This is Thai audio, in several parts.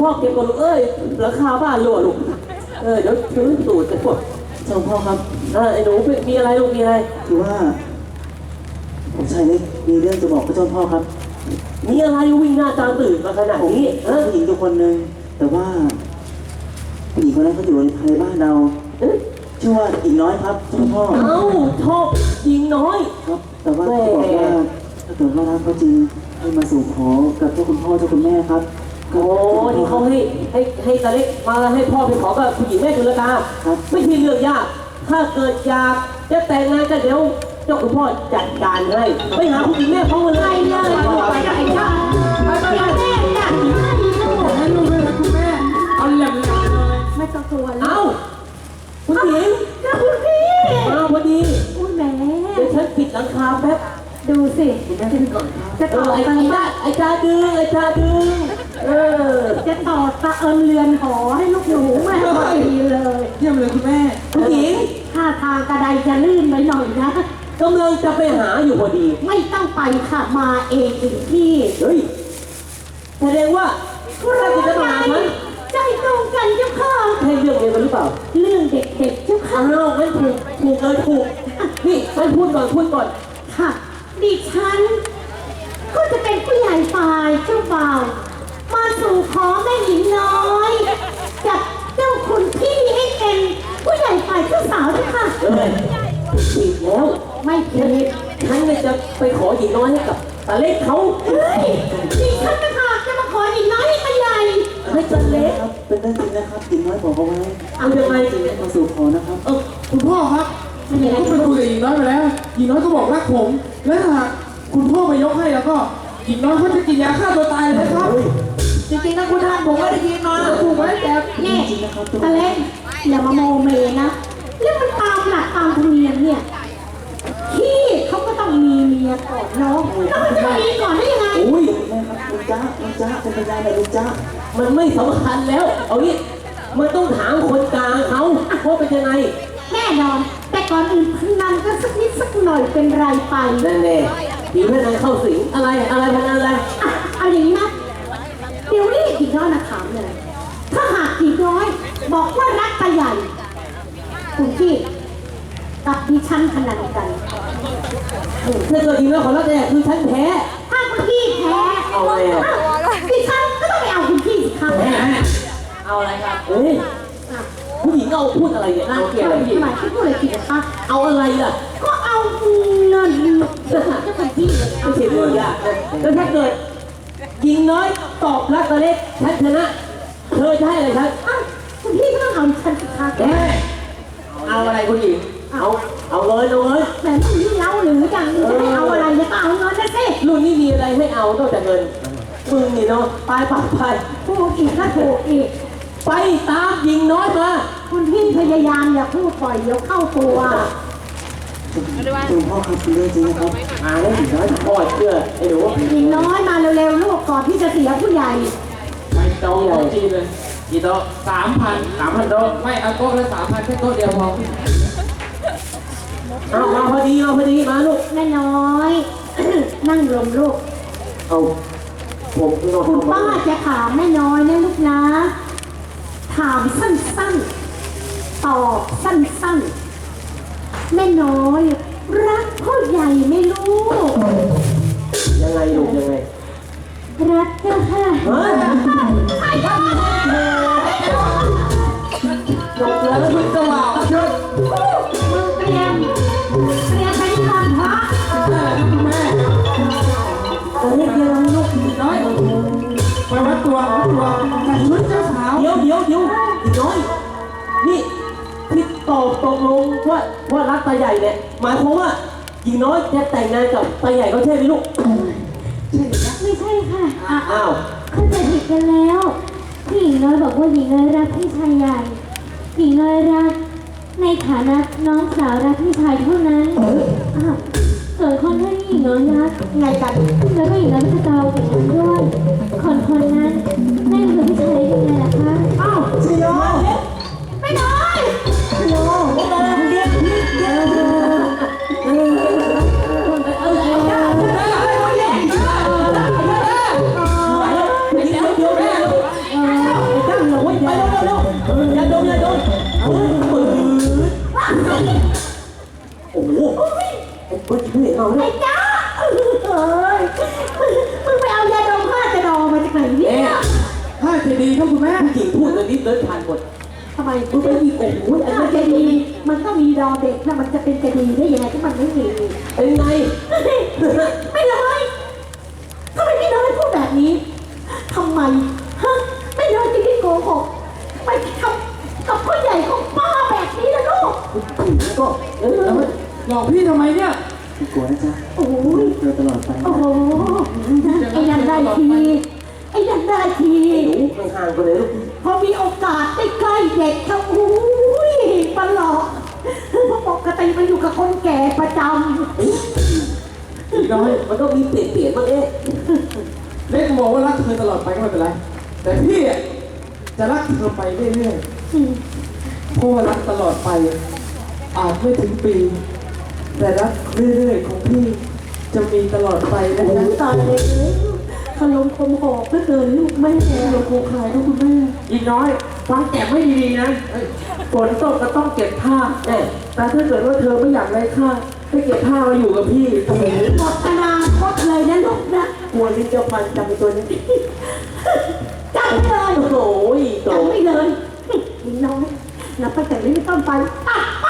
พ่อเก็บก่อนลูกเอ้ยราคาบ้านรั่วลูกเออเดี๋ยวซื้อสูตรจะพวกเจ้าพ่อครับเออไอ้หนูมีอะไรลูกมีอะไรคือว่าผมชายเล็กมีเรื่องจะบอกกับเจ้าพ่อครับ มีอะไรวิ่งหน้าตาตื่นมาขนาดผมนี้เอเอออผู้หญิงทุกคนหนึ่งแต่ว่าผู้หญิงคนนั้นเขาอยู่ในภายในบ้านเราเอ้ยชื่อว่าหญิงน้อยครับเจ้าพ่อ เอ้าชอบยิงน้อย ครับแต่ว่าจะบอกว่าถ้าเกิดว่ารักเขาจริงให้มาสู่ขอกับเจ้าคุณพ่อเจ้าคุณแม่ครับก็ โอ้ที่เขาให้ให้ให้ตาเล็กมาให้พ่อไปขอกับผู้หญิงแม่จุลกาไม่ใช่เรื่องยาก ถ้าเกิดอยากจะแต่งงานกันเดี๋ยวเจ้าคุณพ่อจัดการให้ไปหาผู้หญิงแม่เขามาเลยไปเลยไปเลยจ้าไปไปแม่จ้ะให้ลูกด้วยนะคุณแม่เอาแหลมๆเลยไม่ต้องกลัวแล้เอ้าวคุณหญิงจ้าคุณพี่มาพอดีอุ้ยแหม่เดี๋ยวฉันปิดหลังคาแป๊บดูสิคุณแม่ขึ้นก่อนครับจะเอต่ออไอ้ไปไอ้จ้าไอ้จ้าดึงไอ้จ้าดึง เออ จะต่อตะเอิญเรือนหอให้ลูกหนูแม่พอดีเลยเยี่ยมเลยคุณแม่คุณหญิงถ้าทางกระไดจะลื่นไปหน่อยนะ กำลังจะไปหาอยู่พอดี ไม่ต้องไปค่ะมาเองถึงที่เฮ้ยแสดงว่าถ้าจะจะมาหาฉันใจตรงกันเจ้าค่ะใช่เรื่องเดียวกันหรือเปล่า เรื่องเด็กๆเจ้าค่ะอ้าวงั้นถูกถูกเลยถูก นี่ฉันพูดก่อนพูดก่อน ค่ะ ดิฉัน ก็จะเป็นผู้ใหญ่ฝ่ายเจ้าบ่าว มาสู่ขอแม่หญิงน้อยกับเจ้าคุณพี่ให้เป็นผู้ใหญ่ฝ่ายเจ้าสาวด้วยค่ะ เอ้ยผิดแล้วไม่ผิดฉันเนี่ยจะไปขอหญิงน้อยให้กับตาเล็กเขาเฮ้ยดิฉันต่างหากจะมาขอหญิงน้อยให้เป็นใหญ่ให้ตาเล็ก ครับเป็นเรื่องจริงนะครับหญิงน้อยบอกเอาไว้เอายังไงมาสู่ขอนะครับ เออคุณพ่อครับมันยังไงผมไปคุยกับหญิงน้อยมาแล้วหญิงน้อยก็บอกรักผม และถ้าหากคุณพ่อมายกให้แล้วก็หญิงน้อยเขาจะกินยาฆ่าตัวตายเลยนะครับ จริงๆนะคุณท่านผมไม่ได้กินมาถูกไหมแต่นี่ตะเล็กอย่ามาโมเมนะแล้วมันตามหลักตามธรรมเนียมเนี่ยพี่เขาก็ต้องมีเมียก่อนน้องแล้วมันจะมีก่อนได้ยังไงอุ้ยคุณแม่ครับลุงจ้าลุงจ้าเป็นพยานหน่อยลุงจ้ามันไม่สำคัญแล้ว เอางี้มันต้องถามคนกลางเขาว่าเป็นยังไงแน่นอน แต่ก่อนอื่นพนันก็สักนิดสักหน่อยเป็นไรไปนั่นแน่ผีพนันเข้าสิงอะไรอะไรพนันอะไรอะเอาอย่างนี้นะเดี๋ยวนี้อีกน้อยนะถามเลย ถ้าหากอีกน้อย บอกว่ารักตาใหญ่คุณพี่กับดิฉันพนันกัน ถ้าเกิดจริงแล้วขอรับแต่คือฉันแพ้ ถ้าคุณพี่แพ้เอาไงอะดิฉันก็ต้องไปเอาคุณพี่สิครับเอาอะไรครับเฮ้ยผู้หญิงเอาพูดอะไรเนี่ยน่าเกลียดอะไรทำไมพี่พูดอะไรผิดนะคะเอาอะไรล่ะก็เอาเงินเจะคุณพี่เลยไม่ใช่เรื่องยากนะแล้วถ้าเกิดยิงน้อยตอบรักตะเล็กฉันชนะ เธอจะให้อะไรฉันอ้าว คุณพี่ก็ต้องเอาฉันสิคะแกเอาอะไรคุณหญิง เอา เอาเงินเอาเงินแต่ต้องยิ่งเล่าหรืออย่างนี้จะไม่เอาอะไรเนี่ยก็เอาเงินนะสิรุ่นนี้มีอะไรให้เอานอกจากเงิน มึงนี่เนาะ ไปไปไปพูดอีกก็ถูกอีก ไปตามยิงน้อยมา คุณพี่พยายามอย่าพูดปล่อยเดี๋ยวเข้าตัวคุณพ่อครับเป็นเรื่องจริงนะครับหาแล้วยิงน้อยทอดเชื่อไอ้หนูหญิงน้อยมาเร็วๆลูกก่อนที่จะเสียผู้ใหญ่ ไปโต๊ะโต๊ะจีนเลย กี่โต๊ะสามพันสามพันโต๊ะไม่เอาโต๊ะละสามพันแค่โต๊ะเดียวพอเอามาพอดีมาพอดีมาลูกแม่น้อย นั่งลงลูก เอาผมนอนคุณป้าจะถามแม่น้อยนะลูกนะ ถามสั้นๆ ตอบสั้นๆ แม่น้อย รักพ่อใหญ่ไหม่รู้ยังไงลูกยังไง รักเจ้าค่ะ เฮ้ยจ วัดตัววัดตัวแต่ชุดเจ้าสาวเดี๋ยวเดี๋ยวเดี๋ยวอีกน้อย นี่ที่ตอบตกลงว่าว่ารักตาใหญ่เนี่ยหมายความว่าหญิงน้อยจะแต่งงานกับตาใหญ่เขาใช่ไหมลูกไม่ใช่ค่ะอะอ้าวเข้าใจผิดกันแล้วผู้หญิงน้อยบอกว่าหญิงน้อยรักพี่ชายใหญ่หญิงน้อยรักในฐานะน้องสาวรักพี่ชายเท่านั้นอ้าว ส่วนคนที่หญิงน้อยนักไงกันแล้วก็หญิงน้อยก็จะเดาถึงนั้นด้วยคนคนนั้นนั่นคือพี่ชายยังไงล่ะคะอ้าวเชียวไม่น้อยโอ้โหเรียเดี๋ยวเดี๋ยว หลอกพี่ทำไมเนี่ย ไม่กลัวนะจ๊ะโอ้ยเธอตลอดไปโอ้โหไอ้นั่นได้ทีไอ้นั่นได้ทีหนูห่างๆกันเลยลูกพอมีโอกาสได้ใกล้เด็กเขาอุ้ยตลอดเพราะปกติมันอยู่กับคนแก่ประจอีกน้อยมันก็มีเปลี่ยนเปลี่ยนบ้างเอ๊ะเล็กบอกว่ารักเธอตลอดไปก็ไม่เป็นไร แต่พี่อะจะรักเธอไปเรื่อยำๆเพราะว่ารักตลอดไป อาจไม่ถึงปี แต่รักเรื่อยๆของพี่จะมีตลอดไปนะน้ำตาเลยขลมคมหอกเพื่อเกินลูกแม่เราโกคายนะคุณแม่อีกน้อยฟังแก็บไม่ดีๆนะฝนตกก็ต้องเก็บผ้าเอ๊ะแต่ถ้าเกิดว่าเธอไม่อยากไร้ค่าให้เก็บผ้ามาอยู่กับพี่หมดอนาคตเลยนะลูกนะกลัวลิ้นเจ้าพันจำเป็นตัวนี้จับเลยโอ้โหโตจับไม่เลยนิดน้อยนับไปแต่นี้ต้นไปตัดป้าตัด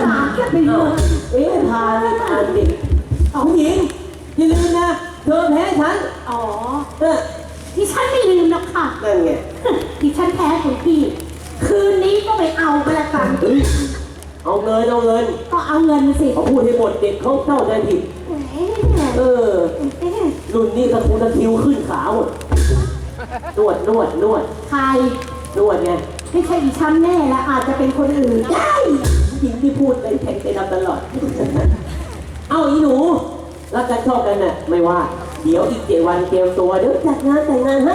สาแค่ไปเลยเอ๊ะพาเลยพาเด็กผู้หญิงอย่าลืมนะ เธอแพ้ฉันอ๋อเออที่ฉันไม่ลืมนะค่ะ นั่นไงที่ฉันแพ้ของพี่ คืนนี้ก็ไปเอาไปละกัน เฮ้ยเอาเงินเอาเงินก็เอาเงินมาสิเขาพูดให้หมดเด็กเขาเข้าใจผิดแหมเออเอ๊ะรุ่นนี้ตะคูตะคิวขึ้นขาหมดนวดนวดนวดใครนวดไงไม่ใช่ดิฉันแน่ละอาจจะเป็นคนอื่นได้ ผู้หญิงที่พูดในแข่งไปนำตลอด เอาอีหนู รักกันชอบกันน่ะ ไม่ว่า เดี๋ยวอีกเจ็ดวันเตรียมตัวเดี๋ยวจัดงานแต่งงานให้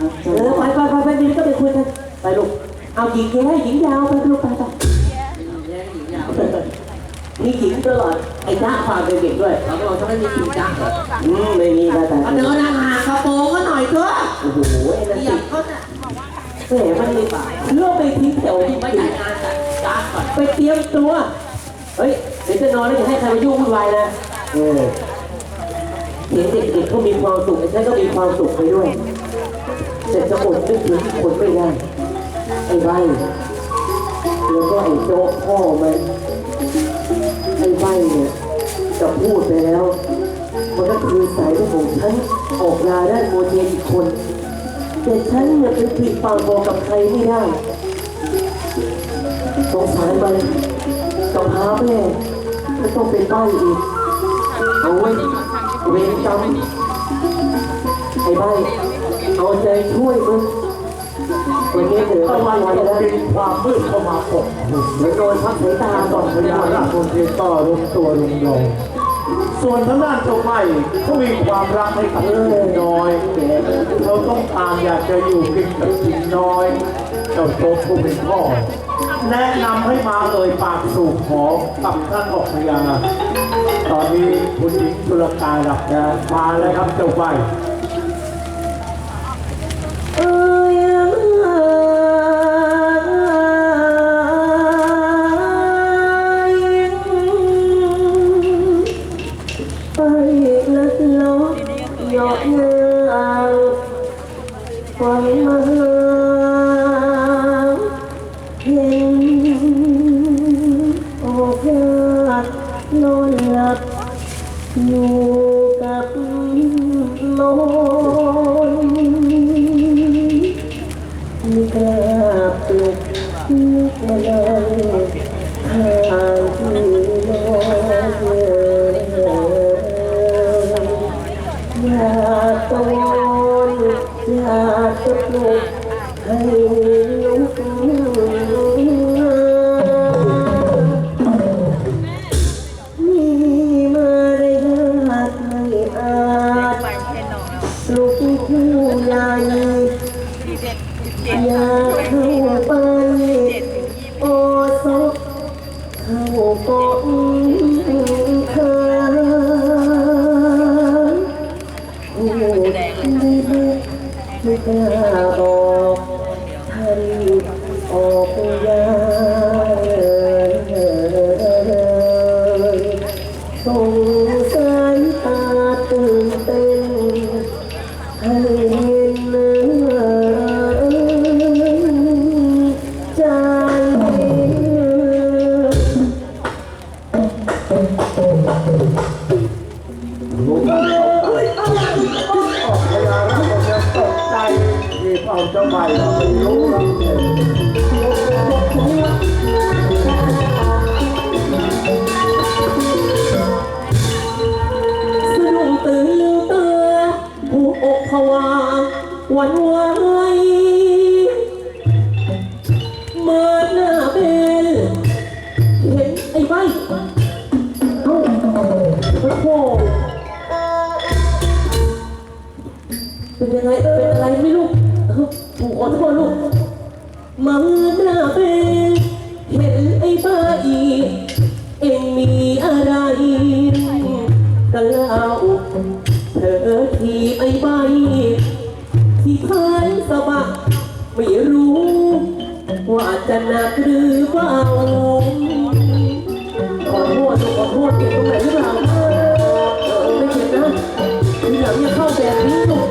ครับเออไปไปไปไปดีก็ไปคุยกัน ไปลูก เอาหญิงแย่หญิงยาวไปลูกไปไปมีหญิงตลอด ไอ้จ้าความเป็นเด็กด้วยเราบอกถ้าไม่มีจริงจังอืมไม่มีแต่แต่เดินห่างๆกระโปรงก็หน่อยเถอะโอ้โหไอ้นั่นเหยีสิยบเขาเนี่ยแหมมันเลยเลือกไปทิ้งแถวที่ไม่ไม่จัดงานจัดจ้าก่อน ไปเตรียมตัว เฮ้ย เดี๋ยวจะนอนแล้วอย่าให้ใครมายุ่งวุ่นวายนะเออเห็นเด็กๆเขามีความสุขไอ้ฉันก็มีความสุขไปด้วยแต่จะอดนึกถึงคนไม่ได้ ไอ้ใบแล้วก็ไอ้โจ๊กพ่อมันไอ้ใบเนี่ยจะพูดไปแล้ว มันก็คือสายเลือดของฉันออกลาด้านโมเทียนอีกคน แต่ฉันเนี่ยเป็นผิดปากบอกกับใครไม่ได้ แม่ไม่ต้องเป็นใบ้อีกเอาไว้เวรกรรมไอ้ใบ้เอาใจช่วยมึงวันนี้เหลือก็วันวันแล้วมีความมืดเข้ามาปกคลุมเดี๋ยวโดนพักสายตาก่อพญานาคคนเทียนต่อรุมตัวรุมโยงส่วนทางด้านเจ้าใหม่เขามีความรักให้กับหญิงน้อยเขาต้องการอยากจะอยู่กินกับหญิงน้อยเจ้าโจ๊กผู้เป็นพ่อ แนะนำให้มาเอ่ยปากสู่ขอกับท่านออกพยาตอนนี้คุณหญิงตุลกาหลับนะมาแล้วครับเจ้าไปเอ้ย ไม่กล้าบอกท่านออกยา one สะบักไม่รู้ ว่าจะหนักหรือเบาขอโทษขอโทษติดตรงไหนหรือเปล่าเออไม่เก็บนะทีหลังอย่าเข้าแบบนี้ลูก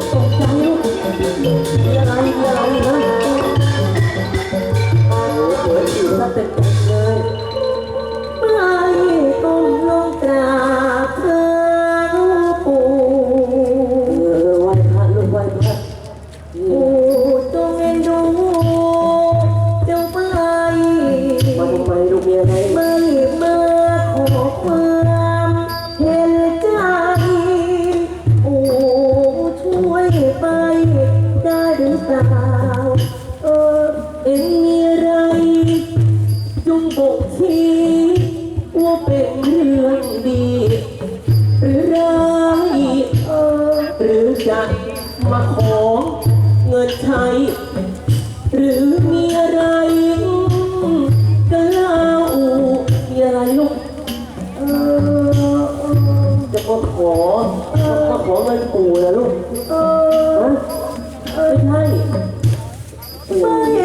ปู่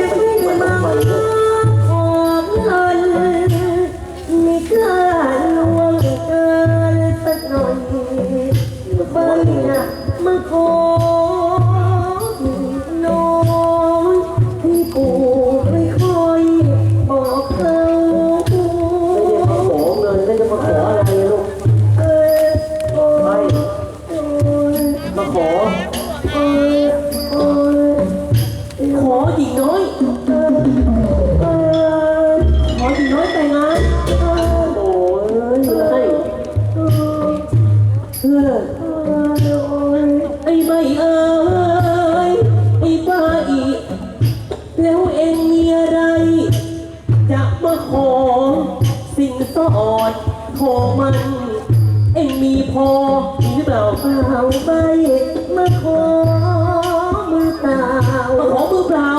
พื่อไอ้ใบเอ้ยไอ้บ้าอีแล้วเอ็งมีอะไร จะมาขอสิ่งสอดขอมัน เอ็งมีพอหรือเปล่าเอาไปมาขอมือเปล่ามาขอมือเปล่า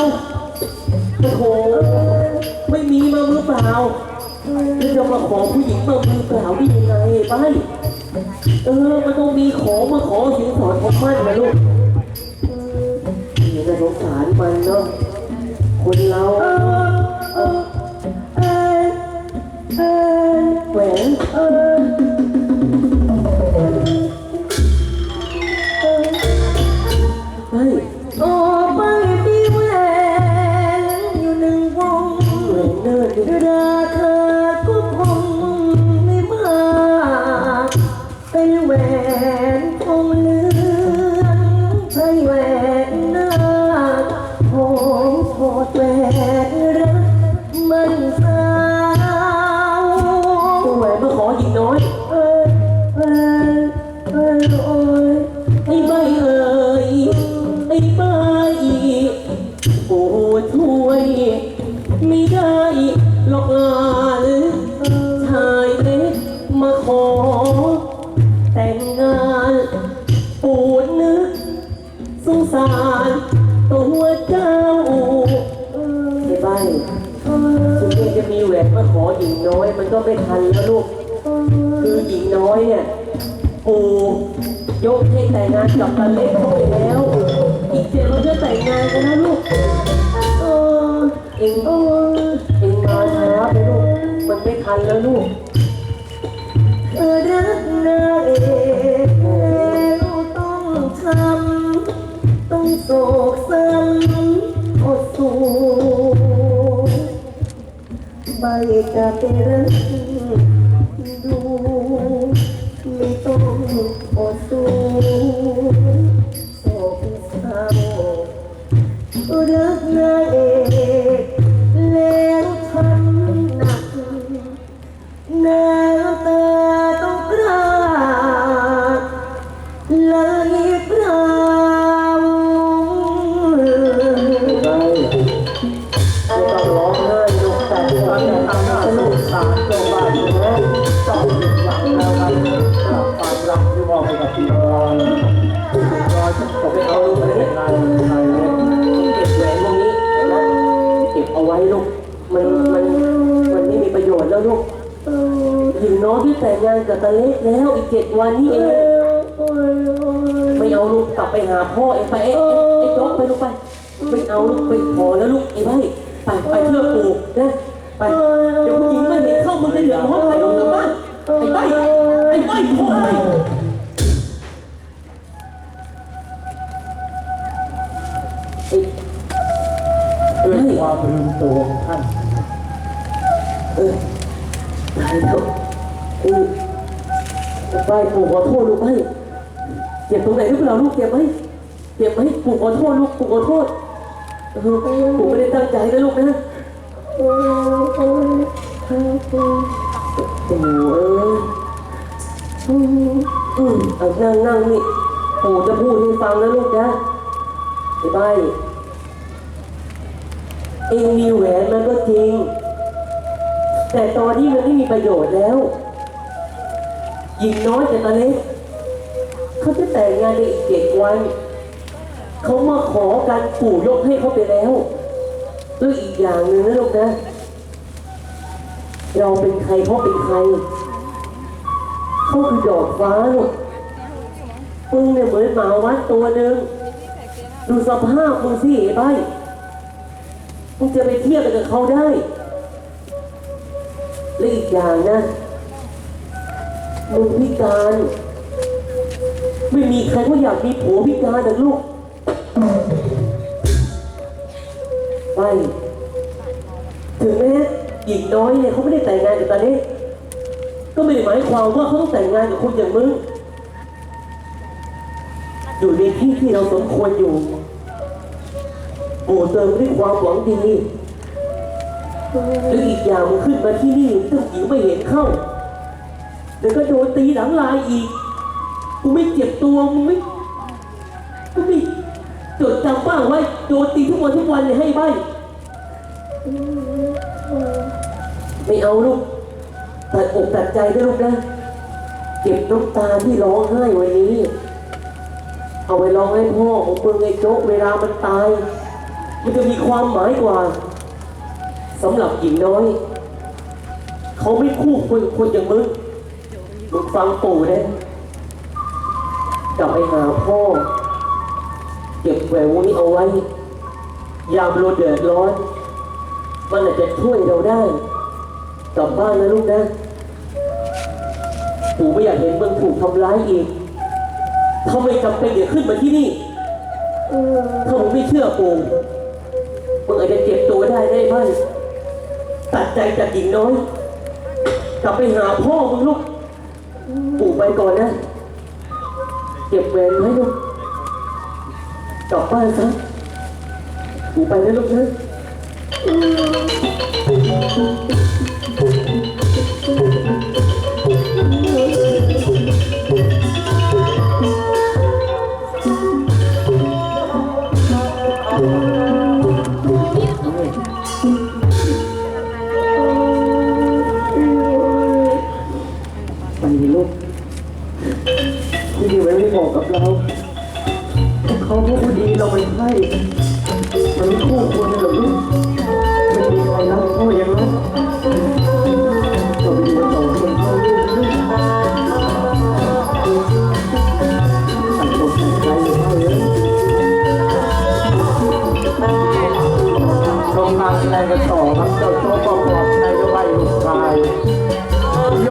โอ้โหไม่มีมามือเปล่าแล้วจะมาขอผู้หญิงมามือเปล่าได้ยังไงไป เออ มันต้องมีของมาขอสินสอดของมั่นนะลูกนี่น่สงสารมันเนาะ คนเรา เออเองมาช้าไปลูก มันไม่ทันแล้วลูก รักนางเอกแล้วต้องช้ำต้องโศกซ้ำอดสูไม่จะไปรั เปล่าไม่ต้องร้องไห้ลูกแต่ที่ตอนเรานี้จะทำหน้าทำสงสารเจ้าบ้านอยู่นะต้องผิดหวังแล้วครับกับความรักที่มอบให้กับพี่น้อยพี่น้อยต้องตกเอาลูกไปแต่งงานกับชายเล็กเก็บแหวนวงนี้นะเก็บเอาไว้ลูก มันมันมันไม่มีประโยชน์แล้วลูกหญิงน้อยที่แต่งงานกับตาเล็กแล้วอีกเจ็ดวันนี้เอง ลูกกลับไปหาพ่อเองไปเอ๊ะไอ้โจ๊กไปลูกไปไม่เอาลูกไปพอแล้วลูกไอ้ใบไปไปเชื่อปู่นะไปเดี๋ยวผู้หญิงไม่เห็นเข้ามึงจะเดือดร้อนใครลูกกลับบ้านไอ้ใบไอ้ใบโถ่ไอ้ด้วยความลืมตัวของท่านเออตายแล้วเออใบปู่ขอโทษลูกไป เจ็บตรงไหนหรือเปล่าลูกเจ็บไหมเจ็บไหมปู่ขอโทษลูกปู่ขอโทษเออปู่ไม่ได้ตั้งใจนะลูกนะโอ้เอ้ยอืมอืมเอานั่งนั่งนี่ปู่จะพูดให้ฟังนะลูกนะไอ้ใบเองมีแหวนมันก็จริง แต่ตอนนี้มันไม่มีประโยชน์แล้วหญิงน้อยแต่ตอนเล็ก เขาจะแต่งงานในอีกเจ็ดวันเขามาขอการปู่ยกให้เขาไปแล้วด้วยอีกอย่างหนึ่งนะลูกนะ เราเป็นใครเขาเป็นใครเขาคือดอกฟ้าลูกมึงเนี่ยเหมือนหมาวัดตัวหนึ่งดูสภาพมึงสิไอ้ใบมึงจะไปเทียบกันกับเขาได้และอีกอย่างนะมึงพิการ ไม่มีใครเขาอยากมีผัวพิการนะลูกไปถึงแม้หญิงน้อยเนี่ยเขาไม่ได้แต่งงานกับตาเล็กก็ไม่ได้หมายความว่าเขาต้องแต่งงานกับคนอย่างมึง อยู่ในที่ที่เราสมควรอยู่โอ้เติมด้วยความหวังดีแล้วอีกอย่างมึงขึ้นมาที่นี่เจ้าหญิงไม่เห็นเข้าเดี๋ยวก็โดนตีหลังลายอีก กูไม่เจ็บตัวมึงไม่กูไม่จดจำบ้างไว้โดนตีทุกวันทุกวันเลยให้ใบไม่เอาลูกตัดอกตัดใจด้วยลูกนะเก็บน้ำตาที่ร้องไห้วันนี้ เอาไปร้องให้พ่อของมึงไอ้โจ๊กเวลามันตาย มันจะมีความหมายกว่าสำหรับหญิงน้อย เขาไม่คู่ควรกับคนอย่างมึงมึงฟังปู่นะ กลับไปหาพ่อ เก็บแหวนวงนี้เอาไว้ ยามเราเดือดร้อน มันอาจจะช่วยเราได้ กลับบ้านนะลูกนะ ปู่ไม่อยากเห็นมึงถูกทำร้ายอีกถ้าไม่จำเป็นอย่าขึ้นมาที่นี่ ถ้ามึงไม่เชื่อปู่มึงอาจจะเจ็บตัวได้ได้ไหมตัดใจจากหญิงน้อย กลับไปหาพ่อมึงลูก ปู่ไปก่อนนะ เก็บแหวนไว้ลูกกลับบ้านซะปู่ไปนะลูกนะไป